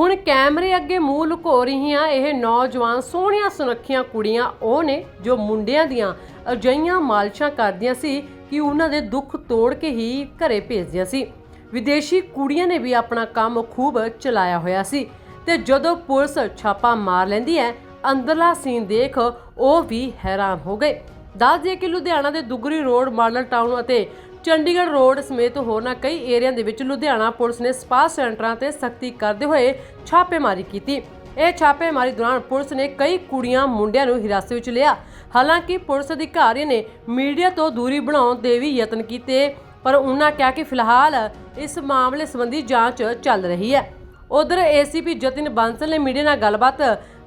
ਹੁਣ ਕੈਮਰੇ ਅੱਗੇ ਮੂੰਹ ਲੁਕੋ ਰਹੀਆਂ ਇਹ ਨੌਜਵਾਨ ਸੋਹਣੀਆਂ ਸੁਨੱਖੀਆਂ ਕੁੜੀਆਂ, ਉਹ ਨੇ ਜੋ ਮੁੰਡਿਆਂ ਦੀਆਂ ਅਜਈਆਂ ਮਾਲਸ਼ਾਂ ਕਰਦੀਆਂ ਸੀ ਕਿ ਉਹਨਾਂ ਦੇ ਦੁੱਖ ਤੋੜ ਕੇ ਹੀ ਘਰੇ ਭੇਜਦੀਆਂ ਸੀ। ਵਿਦੇਸ਼ੀ ਕੁੜੀਆਂ ਨੇ ਵੀ ਆਪਣਾ ਕੰਮ ਖੂਬ ਚਲਾਇਆ ਹੋਇਆ ਸੀ ਤੇ ਜਦੋਂ ਪੁਲਿਸ ਛਾਪਾ ਮਾਰ ਲੈਂਦੀ ਹੈ, ਅੰਦਰਲਾ ਸੀਨ ਦੇਖ ਉਹ ਵੀ ਹੈਰਾਨ ਹੋ ਗਏ। ਦੱਸ ਦਈਏ ਕਿ ਲੁਧਿਆਣਾ ਦੇ ਦੁਗਰੀ ਰੋਡ, ਮਾਡਲ ਟਾਊਨ ਅਤੇ ਚੰਡੀਗੜ੍ਹ ਰੋਡ ਸਮੇਤ ਹੋਰਨਾਂ ਕਈ ਏਰੀਆ ਦੇ ਵਿੱਚ ਲੁਧਿਆਣਾ ਪੁਲਿਸ ਨੇ ਸਪਾ ਸੈਂਟਰਾਂ ਤੇ ਸਖਤੀ ਕਰਦੇ ਹੋਏ ਛਾਪੇਮਾਰੀ ਕੀਤੀ। ਇਹ ਛਾਪੇਮਾਰੀ ਦੌਰਾਨ ਪੁਲਿਸ ਨੇ ਕਈ ਕੁੜੀਆਂ ਮੁੰਡਿਆਂ ਨੂੰ ਹਿਰਾਸਤ ਵਿੱਚ ਲਿਆ। ਹਾਲਾਂਕਿ ਪੁਲਿਸ ਅਧਿਕਾਰੀਆਂ ਨੇ ਮੀਡੀਆ ਤੋਂ ਦੂਰੀ ਬਣਾਉਣ ਦੇ ਵੀ ਯਤਨ ਕੀਤੇ, ਪਰ ਉਹਨਾਂ ਕਿਹਾ ਕਿ ਫਿਲਹਾਲ ਇਸ ਮਾਮਲੇ ਸੰਬੰਧੀ ਜਾਂਚ ਚੱਲ ਰਹੀ ਹੈ। ਉਧਰ ਏਸੀਪੀ ਜਤਿਨ ਬਾਂਸਲ ਨੇ ਮੀਡੀਆ ਨਾਲ ਗੱਲਬਾਤ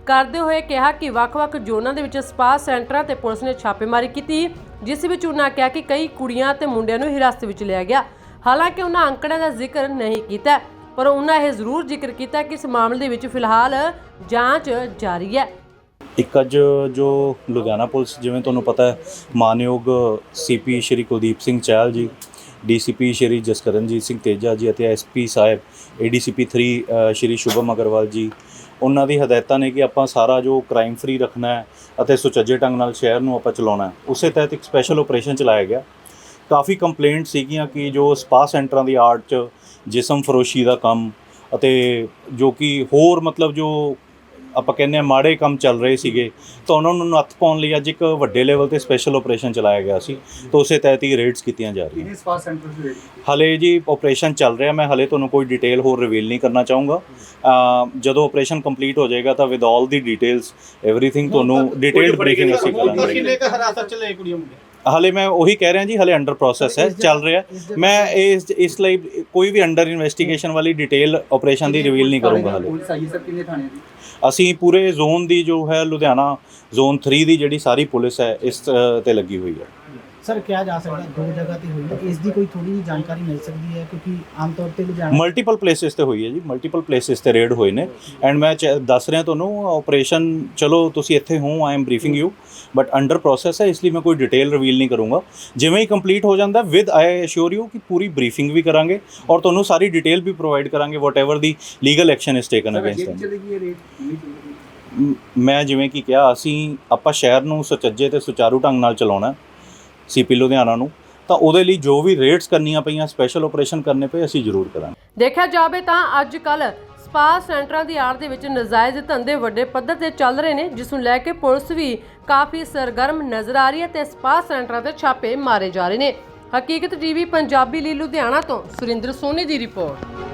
ਕਰਦੇ ਹੋਏ ਕਿਹਾ ਕਿ ਵੱਖ-ਵੱਖ ਜ਼ੋਨਾਂ ਦੇ ਵਿੱਚ ਸਪਾ ਸੈਂਟਰਾਂ ਤੇ ਪੁਲਿਸ ਨੇ ਛਾਪੇਮਾਰੀ ਕੀਤੀ। ਜਿਸ ਵਿੱਚ ਉਹਨਾਂ ਕਿਹਾ ਕਿ ਕਈ ਕੁੜੀਆਂ ਤੇ ਮੁੰਡਿਆਂ ਨੂੰ ਹਿਰਾਸਤ ਵਿੱਚ ਲਿਆ ਗਿਆ। ਹਾਲਾਂਕਿ ਉਹਨਾਂ ਅੰਕੜਿਆਂ ਦਾ ਜ਼ਿਕਰ ਨਹੀਂ ਕੀਤਾ ਪਰ ਉਹਨਾਂ ਇਹ ਜ਼ਰੂਰ ਜ਼ਿਕਰ ਕੀਤਾ ਕਿ ਇਸ ਮਾਮਲੇ ਦੇ ਵਿੱਚ ਫਿਲਹਾਲ ਜਾਂਚ ਜਾਰੀ ਹੈ। ਇੱਕ ਅੱਜ ਜੋ ਲੁਧਿਆਣਾ ਪੁਲਿਸ ਜਿਵੇਂ ਤੁਹਾਨੂੰ ਪਤਾ ਹੈ ਮਾਨਯੋਗ ਸੀਪੀ ਸ਼੍ਰੀ ਕੁਲਦੀਪ ਸਿੰਘ ਚਹਿਲ ਜੀ ਡੀਸੀਪੀ ਸ਼੍ਰੀ ਜਸਕਰਨਜੀਤ ਸਿੰਘ ਤੇਜਾ ਜੀ ਅਤੇ ਐਸਪੀ ਸਾਹਿਬ ਏਡੀਸੀਪੀ 3 ਅ, ਸ਼੍ਰੀ ਸ਼ੁਭਮ ਅਗਰਵਾਲ ਜੀ ਉਹਨਾਂ ਦੀ ਹਦਾਇਤਾਂ ਨੇ ਕਿ ਆਪਾਂ ਸਾਰਾ ਜੋ ਕ੍ਰਾਈਮ ਫ੍ਰੀ ਰੱਖਣਾ ਹੈ ਅਤੇ ਸੁਚੱਜੇ ਢੰਗ ਨਾਲ ਸ਼ਹਿਰ ਨੂੰ ਆਪਾਂ ਚਲਾਉਣਾ ਹੈ, ਉਸੇ ਤਹਿਤ ਇੱਕ ਸਪੈਸ਼ਲ ਆਪਰੇਸ਼ਨ ਚਲਾਇਆ ਗਿਆ। ਕਾਫੀ ਕੰਪਲੇਂਟ ਸੀਗੀਆਂ ਕਿ ਜੋ ਸਪਾ ਸੈਂਟਰਾਂ ਦੀ ਆਰਟ 'ਚ ਜਿਸਮ ਫਰੋਸ਼ੀ ਦਾ ਕੰਮ ਅਤੇ ਜੋ ਕਿ ਹੋਰ ਮਤਲਬ ਜੋ ਆਪਾਂ ਕਹਿੰਦੇ ਆ ਮਾੜੇ ਕੰਮ ਚੱਲ ਰਹੇ ਸੀਗੇ ਤਾਂ ਉਹਨਾਂ ਨੂੰ ਨੱਥ ਪਾਉਣ ਲਈ ਅੱਜ ਇੱਕ ਵੱਡੇ ਲੈਵਲ ਤੇ ਸਪੈਸ਼ਲ ਆਪਰੇਸ਼ਨ ਚਲਾਇਆ ਗਿਆ ਸੀ ਤਾਂ ਉਸੇ ਤਹਿਤ ਹੀ ਰੇਡਸ ਕੀਤੀਆਂ ਜਾ ਰਹੀਆਂ ਕਿਹਨੇ ਸਪਾ ਸੈਂਟਰ ਦੇ ਰੇਟ ਹਲੇ ਜੀ ਆਪਰੇਸ਼ਨ ਚੱਲ ਰਿਹਾ ਮੈਂ ਹਲੇ ਤੁਹਾਨੂੰ ਕੋਈ ਡਿਟੇਲ ਹੋਰ ਰਿਵੀਲ ਨਹੀਂ ਕਰਨਾ ਚਾਹੂੰਗਾ ਅਮ ਜਦੋਂ ਆਪਰੇਸ਼ਨ ਕੰਪਲੀਟ ਹੋ ਜਾਏਗਾ ਤਾਂ with all the details everything ਤੁਹਾਨੂੰ ਡਿਟੇਲਡ ਬਰੀਫਿੰਗ ਅਸੀਂ ਕਰਾਂਗੇ ਕਿੰਨੇ ਕ ਹਰਾਸਤ ਚ ਲਏ ਕੁੜੀਆਂ ਮੁੰਡੇ ਹਲੇ ਮੈਂ ਉਹੀ ਕਹਿ ਰਿਹਾ ਜੀ ਹਲੇ ਅੰਡਰ ਪ੍ਰੋਸੈਸ ਹੈ ਚੱਲ ਰਿਹਾ। ਮੈਂ ਇਸ ਇਸ ਲਈ ਕੋਈ ਵੀ ਅੰਡਰ ਇਨਵੈਸਟੀਗੇਸ਼ਨ ਵਾਲੀ ਡਿਟੇਲ ਆਪਰੇਸ਼ਨ ਦੀ ਰਿਵੀਲ ਨਹੀਂ ਕਰੂੰਗਾ ਹਲੇ। ਪੁਲਿਸ ਆਈ ਸਰ ਕਿੰਨੇ ਥਾਣੇ ਦੀ? ਅਸੀਂ ਪੂਰੇ ਜ਼ੋਨ ਦੀ ਜੋ ਹੈ ਲੁਧਿਆਣਾ ਜ਼ੋਨ 3 ਦੀ ਜਿਹੜੀ ਸਾਰੀ ਪੁਲਿਸ ਹੈ ਇਸ ਤੇ ਲੱਗੀ ਹੋਈ ਹੈ। ਸਰ ਕਿਹਾ ਜਾ ਸਕਦਾ ਦੋ ਜਗ੍ਹਾ ਤੇ ਹੋਈ ਹੈ। ਇਸ ਦੀ ਕੋਈ ਥੋੜੀ ਜਿਹੀ ਜਾਣਕਾਰੀ ਮਿਲ ਸਕਦੀ ਹੈ ਕਿਉਂਕਿ ਆਮ ਤੌਰ ਤੇ ਲੁਧਿਆਣਾ ਮਲਟੀਪਲ ਪਲੇਸਿਸ ਤੇ ਹੋਈ ਹੈ ਜੀ ਮਲਟੀਪਲ ਪਲੇਸਿਸ ਤੇ ਰੇਡ ਹੋਏ ਨੇ। ਐਂਡ ਮੈਂ ਦੱਸ ਰਿਹਾ ਤੁਹਾਨੂੰ ਆਪਰੇਸ਼ਨ ਚਲੋ ਤੁਸੀਂ ਇੱਥੇ ਹੋ I am briefing you but under process ਹੈ ਇਸ ਲਈ ਮੈਂ ਕੋਈ ਡਿਟੇਲ ਰਿਵੀਲ ਨਹੀਂ ਕਰੂੰਗਾ। ਜਿਵੇਂ ਹੀ ਕੰਪਲੀਟ ਹੋ ਜਾਂਦਾ ਵਿਦ ਆਈ ਅਸ਼ੋਰ ਯੂ ਕਿ ਪੂਰੀ ਬਰੀਫਿੰਗ ਵੀ ਕਰਾਂਗੇ ਔਰ ਤੁਹਾਨੂੰ ਸਾਰੀ ਡਿਟੇਲ ਵੀ ਪ੍ਰੋਵਾਈਡ ਕਰਾਂਗੇ what the legal action is taken against ਜਿਹੜੀ them ਚਲੀ ਗਈ ਇਹ ਰੇਟ ਨਹੀਂ ਚੱਲੇਗੀ? ਮ- ਮੈਂ ਜਿਵੇਂ ਕਿ ਕਿਹਾ ਅਸੀਂ ਆਪਾਂ ਸ਼ਹਿਰ ਨੂੰ ਸੁਚੱਜੇ ਤੇ ਸੁਚਾਰੂ ਢੰਗ ਨਾਲ ਚਲਾਉਣਾ ਸੀਪੀ ਲੁਧਿਆਣਾ ਨੂੰ, ਤਾਂ ਉਹਦੇ ਲਈ ਜੋ ਵੀ ਰੇਟਸ ਕਰਨੀਆਂ ਪਈਆਂ ਸਪੈਸ਼ਲ ਆਪਰੇਸ਼ਨ ਕਰਨੇ ਪਏ, ਅਸੀਂ ਜ਼ਰੂਰ ਕਰਾਂਗੇ। ਦੇਖਿਆ ਜਾਵੇ ਤਾਂ ਅੱਜ ਕੱਲ ਸਪਾ ਸੈਂਟਰਾਂ ਦੀ ਆੜ ਦੇ ਵਿੱਚ ਨਜਾਇਜ਼ ਧੰਦੇ ਵੱਡੇ ਪੱਧਰ ਤੇ ਚੱਲ ਰਹੇ ਨੇ, ਜਿਸ ਨੂੰ ਲੈ ਕੇ ਪੁਲਿਸ ਵੀ ਕਾਫੀ ਸਰਗਰਮ ਨਜ਼ਰ ਆ ਰਹੀ ਹੈ ਤੇ ਸਪਾ ਸੈਂਟਰਾਂ ਤੇ ਛਾਪੇ ਮਾਰੇ ਜਾ ਰਹੇ ਨੇ। ਹਕੀਕਤ ਟੀਵੀ, ਪੰਜਾਬੀ ਲਈ ਲੁਧਿਆਣਾ ਤੋਂ ਸੁਰਿੰਦਰ ਸੋਨੀ ਦੀ ਰਿਪੋਰਟ।